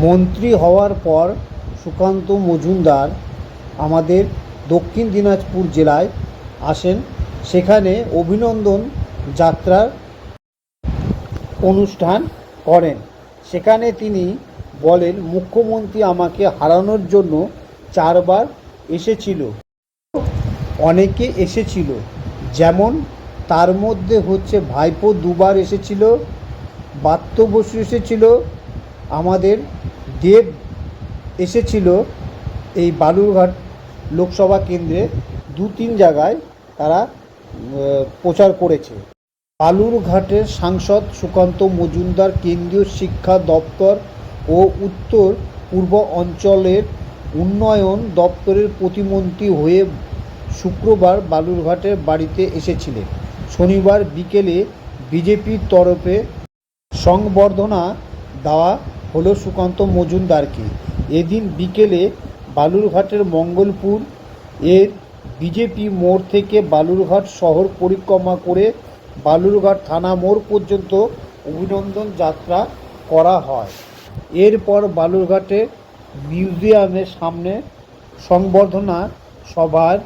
মন্ত্রী হওয়ার পর সুকান্ত মজুমদার আমাদের দক্ষিণ দিনাজপুর জেলায় আসেন। সেখানে অভিনন্দন যাত্রার অনুষ্ঠান করেন। সেখানে তিনি বলেন, মুখ্যমন্ত্রী আমাকে হারানোর জন্য চারবার এসেছিল। অনেকে এসেছিল। যেমন, তার মধ্যে হচ্ছে ভাইপো দুবার এসেছিল বাত্য বসু এসেছিল আমাদের দেব এসেছিল এই বালুরঘাট লোকসভা কেন্দ্রে দু তিন জায়গায় তারা প্রচার করেছে। বালুরঘাটের সাংসদ সুকান্ত মজুমদার কেন্দ্রীয় শিক্ষা দপ্তর ও উত্তর পূর্ব অঞ্চলের উন্নয়ন দপ্তরের প্রতিমন্ত্রী হয়ে শুক্রবার বালুরঘাটের বাড়িতে এসেছিলেন। শনিবার বিকেলে বিজেপির তরফে সংবর্ধনা দেওয়া হলো সুকান্ত মজুমদারকে। এদিন বিকেলে বালুরঘাটের মঙ্গলপুর এর বিজেপি মোড় থেকে বালুরঘাট শহর পরিক্রমা করে বালুরঘাট থানা মোড় পর্যন্ত অভিনন্দন যাত্রা করা হয়। এরপর বালুরঘাটে মিউজিয়ামের সামনে সংবর্ধনা সভার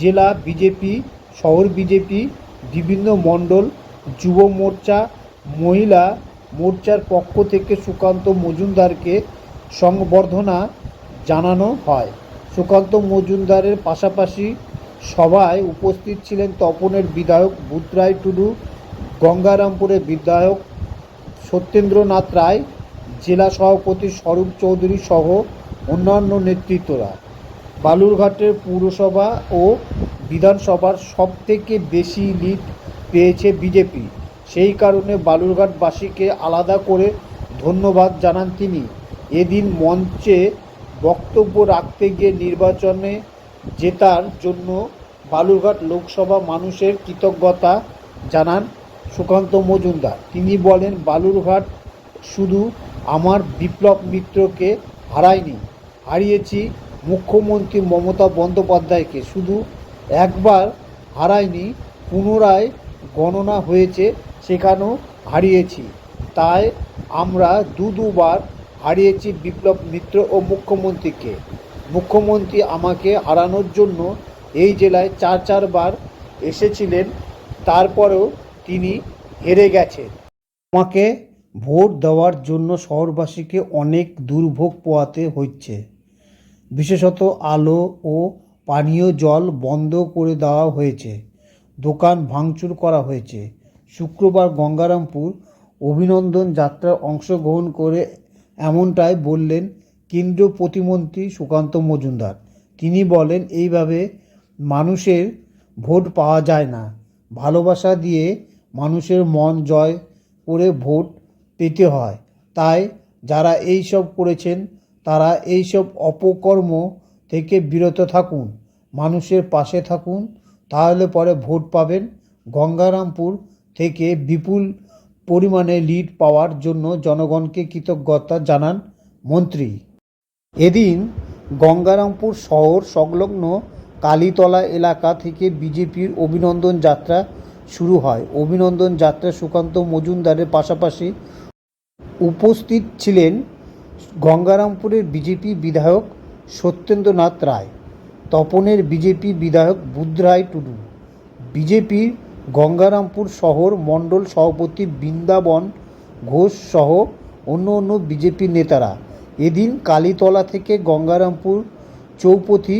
জেলা বিজেপি, শহর বিজেপি, বিভিন্ন মণ্ডল, যুব মোর্চা, মহিলা মোর্চার পক্ষ থেকে সুকান্ত মজুমদারকে সংবর্ধনা জানানো হয়। সুকান্ত মজুমদারের পাশাপাশি সভায় উপস্থিত ছিলেন তপনের বিধায়ক বুধরায় টুডু গঙ্গারামপুরের বিধায়ক সত্যেন্দ্রনাথ রায়, জেলা সভাপতি স্বরূপ চৌধুরী সহ অন্যান্য নেতৃত্বরা। বালুরঘাটের পুরসভা ও বিধানসভার সবথেকে বেশি লিড পেয়েছে বিজেপি। সেই কারণে বালুরঘাটবাসীকে আলাদা করে ধন্যবাদ জানান তিনি। এদিন মঞ্চে বক্তব্য রাখতে গিয়ে নির্বাচনে জেতার জন্য বালুরঘাট লোকসভা মানুষের কৃতজ্ঞতা জানান সুকান্ত মজুমদার। তিনি বলেন, বালুরঘাট শুধু আমার বিপ্লব মিত্রকে হারায়নি, হারিয়েছি মুখ্যমন্ত্রী মমতা বন্দ্যোপাধ্যায়কে। শুধু একবার হারায়নি, পুনরায় গণনা হয়েছে সেখানেও হারিয়েছি। তাই আমরা দু দুবার হারিয়েছি বিপ্লব মিত্র ও মুখ্যমন্ত্রীকে। মুখ্যমন্ত্রী আমাকে হারানোর জন্য এই জেলায় চার চারবার এসেছিলেন, তারপরেও তিনি হেরে গেছেন। আমাকে ভোট দেওয়ার জন্য শহরবাসীকে অনেক দুর্ভোগ পোয়াতে হচ্ছে। বিশেষত আলো ও পানীয় জল বন্ধ করে দেওয়া হয়েছে। দোকান ভাঙচুর করা হয়েছে। শুক্রবার গঙ্গারামপুর অভিনন্দন যাত্রার অংশগ্রহণ করে এমনটাই বললেন কেন্দ্রীয় প্রতিমন্ত্রী সুকান্ত মজুমদার। তিনি বলেন, এইভাবে মানুষের ভোট পাওয়া যায় না। ভালোবাসা দিয়ে মানুষের মন জয় করে ভোট পেতে হয়। তাই যারা এই সব করেছেন, তারা এই সব অপকর্ম থেকে বিরত থাকুন। মানুষের পাশে থাকুন, তাহলে পরে ভোট পাবেন গঙ্গারামপুর থেকে বিপুল পরিমাণে লিড পাওয়ার জন্য জনগণকে কৃতজ্ঞতা জানান মন্ত্রী। এদিন গঙ্গারামপুর শহর সংলগ্ন কালীতলা এলাকা থেকে বিজেপির অভিনন্দন যাত্রা শুরু হয়। অভিনন্দন যাত্রা সুকান্ত মজুমদারের পাশাপাশি উপস্থিত ছিলেন গঙ্গারামপুরের বিজেপি বিধায়ক সত্যেন্দ্রনাথ রায়, তপনের বিজেপি বিধায়ক বুধরায় টুডু। বিজেপির গঙ্গারামপুর শহর মণ্ডল সভাপতি বৃন্দাবন ঘোষ সহ অন্য অন্য বিজেপি নেতারা। এদিন কালীতলা থেকে গঙ্গারামপুর চৌপথি,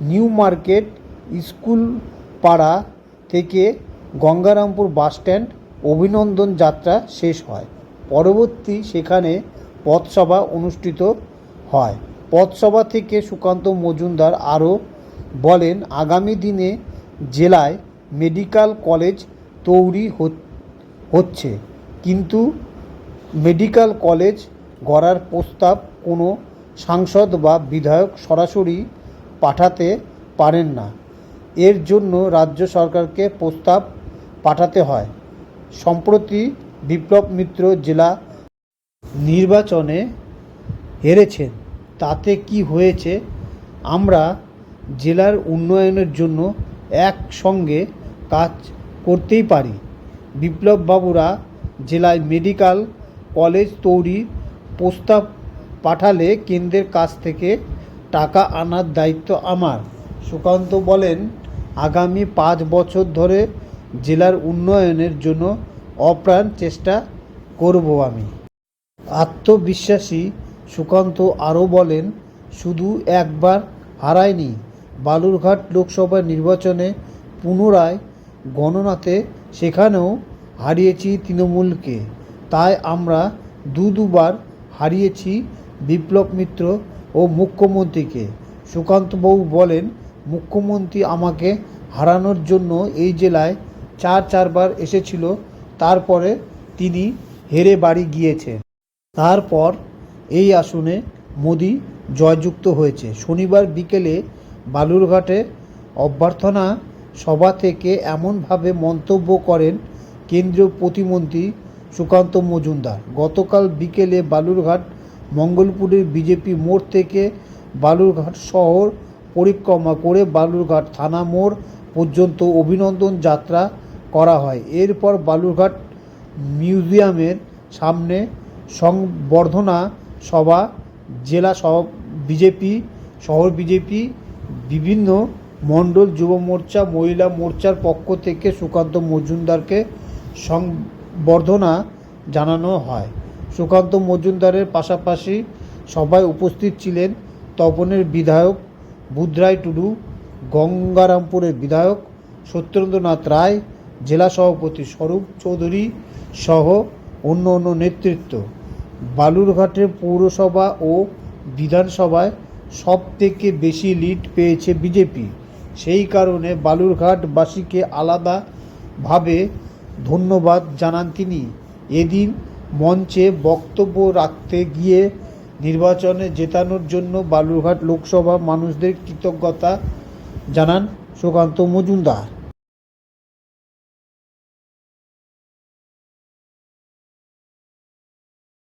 নিউ মার্কেট, স্কুল পাড়া থেকে গঙ্গারামপুর বাসস্ট্যান্ড অভিনন্দন যাত্রা শেষ হয়। পরবর্তী সেখানে পথসভা অনুষ্ঠিত হয়। পথসভা থেকে সুকান্ত মজুমদার আরও বলেন, আগামী দিনে জেলায় মেডিকেল কলেজ তৈরি হচ- হচ্ছে। কিন্তু মেডিকেল কলেজ গড়ার প্রস্তাব কোনো সাংসদ বা বিধায়ক সরাসরি পাঠাতে পারেন না। এর জন্য রাজ্য সরকারকে প্রস্তাব পাঠাতে হয়। সম্প্রতি বিপ্লব মিত্র জেলা নির্বাচনে হেরেছেন। তাতে কি হয়েছে? আমরা জেলার উন্নয়নের জন্য একসঙ্গে কাজ করতেই পারি। বিপ্লব বাবুরা জেলায় মেডিকেল কলেজ তৈরির প্রস্তাব পাঠালে কেন্দ্রের কাছ থেকে টাকা আনার দায়িত্ব আমার। সুকান্ত বলেন, আগামী পাঁচ বছর ধরে জেলার উন্নয়নের জন্য অপ্রাণ চেষ্টা করব আমি। আত্মবিশ্বাসী সুকান্ত আরও বলেন, শুধু একবার হারায়নি, বালুরঘাট লোকসভা নির্বাচনে পুনরায় গণনাতে সেখানেও হারিয়েছি তৃণমূলকে। তাই আমরা দু দুবার হারিয়েছি বিপ্লব মিত্র ও মুখ্যমন্ত্রীকে। সুকান্তবাবু বলেন, মুখ্যমন্ত্রী আমাকে হারানোর জন্য এই জেলায় চার চারবার এসেছিল, তারপরে তিনি হেরে বাড়ি গিয়েছেন। তারপর এই আসনে মোদি জয়যুক্ত হয়েছে। শনিবার বিকেলে বালুরঘাটে অভ্যর্থনা সভা থেকে এমনভাবে মন্তব্য করেন কেন্দ্রীয় প্রতিমন্ত্রী সুকান্ত মজুমদার। গতকাল বিকেলে বালুরঘাট, মঙ্গলপুরের বিজেপি মোড় থেকে বালুরঘাট শহর পরিক্রমা করে বালুরঘাট থানা মোড় পর্যন্ত অভিনন্দন যাত্রা করা হয়। এরপর বালুরঘাট মিউজিয়ামের সামনে সংবর্ধনা সভা, জেলা সহ বিজেপি, শহর বিজেপি, বিভিন্ন মণ্ডল যুব মোর্চা মহিলা মোর্চার পক্ষ থেকে সুকান্ত মজুমদারকে সংবর্ধনা জানানো হয়। সুকান্ত মজুমদারের পাশাপাশি সভায় উপস্থিত ছিলেন তপনের বিধায়ক বুধরাই টুডু, গঙ্গারামপুরের বিধায়ক সত্যেন্দ্রনাথ রায়, জেলা সভাপতি স্বরূপ চৌধুরী সহ অন্য অন্য নেতৃত্ব। বালুরঘাটের পৌরসভা ও বিধানসভায় সব থেকে বেশি লিড পেয়েছে বিজেপি। সেই কারণে বালুরঘাটবাসীকে আলাদাভাবে ধন্যবাদ জানান তিনি। এদিন মঞ্চে বক্তব্য রাখতে গিয়ে নির্বাচনে জেতানোর জন্য বালুরঘাট লোকসভা মানুষদের কৃতজ্ঞতা জানান সুকান্ত মজুমদার।